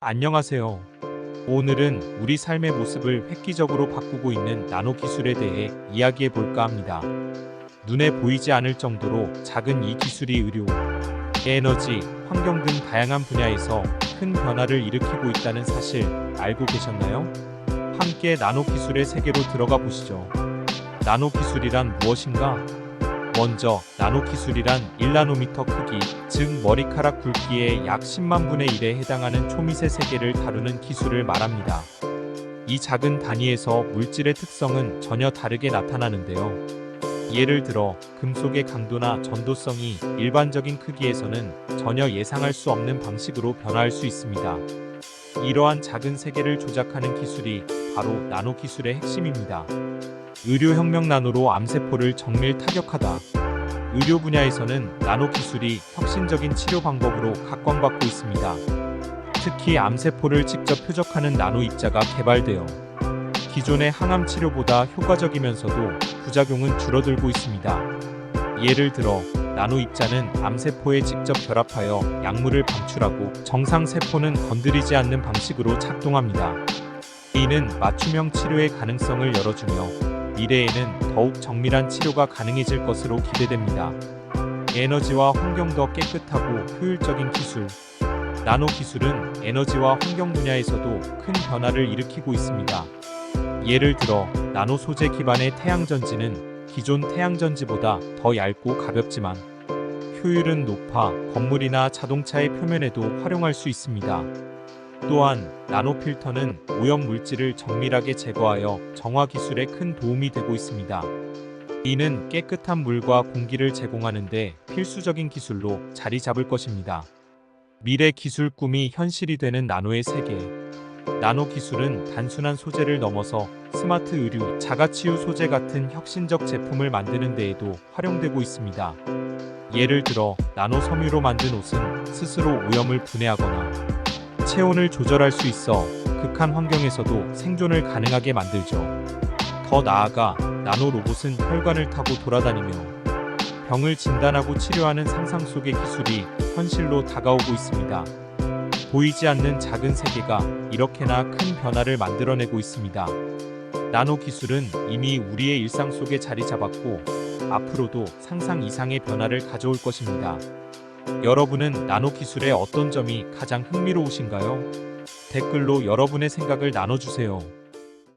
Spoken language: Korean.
안녕하세요. 오늘은 우리 삶의 모습을 획기적으로 바꾸고 있는 나노 기술에 대해 이야기해 볼까 합니다. 눈에 보이지 않을 정도로 작은 이 기술이 의료, 에너지, 환경 등 다양한 분야에서 큰 변화를 일으키고 있다는 사실 알고 계셨나요? 함께 나노 기술의 세계로 들어가 보시죠. 나노 기술이란 무엇인가? 먼저 나노 기술이란 1나노미터 크기, 즉 머리카락 굵기의 약 10만 분의 1에 해당하는 초미세 세계를 다루는 기술을 말합니다. 이 작은 단위에서 물질의 특성은 전혀 다르게 나타나는데요. 예를 들어 금속의 강도나 전도성이 일반적인 크기에서는 전혀 예상할 수 없는 방식으로 변화할 수 있습니다. 이러한 작은 세계를 조작하는 기술이 바로 나노 기술의 핵심입니다. 의료혁명 나노로 암세포를 정밀 타격하다. 의료 분야에서는 나노 기술이 혁신적인 치료 방법으로 각광받고 있습니다. 특히 암세포를 직접 표적하는 나노 입자가 개발되어 기존의 항암 치료보다 효과적이면서도 부작용은 줄어들고 있습니다. 예를 들어 나노 입자는 암세포에 직접 결합하여 약물을 방출하고 정상 세포는 건드리지 않는 방식으로 작동합니다. 이는 맞춤형 치료의 가능성을 열어주며 미래에는 더욱 정밀한 치료가 가능해질 것으로 기대됩니다. 에너지와 환경 더 깨끗하고 효율적인 기술. 나노 기술은 에너지와 환경 분야에서도 큰 변화를 일으키고 있습니다. 예를 들어 나노 소재 기반의 태양전지는 기존 태양전지보다 더 얇고 가볍지만 효율은 높아 건물이나 자동차의 표면에도 활용할 수 있습니다. 또한 나노 필터는 오염 물질을 정밀하게 제거하여 정화 기술에 큰 도움이 되고 있습니다. 이는 깨끗한 물과 공기를 제공하는데 필수적인 기술로 자리 잡을 것입니다. 미래 기술 꿈이 현실이 되는 나노의 세계. 나노 기술은 단순한 소재를 넘어서 스마트 의류, 자가치유 소재 같은 혁신적 제품을 만드는 데에도 활용되고 있습니다. 예를 들어 나노 섬유로 만든 옷은 스스로 오염을 분해하거나 체온을 조절할 수 있어 극한 환경에서도 생존을 가능하게 만들죠. 더 나아가 나노 로봇은 혈관을 타고 돌아다니며 병을 진단하고 치료하는 상상 속의 기술이 현실로 다가오고 있습니다. 보이지 않는 작은 세계가 이렇게나 큰 변화를 만들어내고 있습니다. 나노 기술은 이미 우리의 일상 속에 자리 잡았고 앞으로도 상상 이상의 변화를 가져올 것입니다. 여러분은 나노 기술의 어떤 점이 가장 흥미로우신가요? 댓글로 여러분의 생각을 나눠주세요.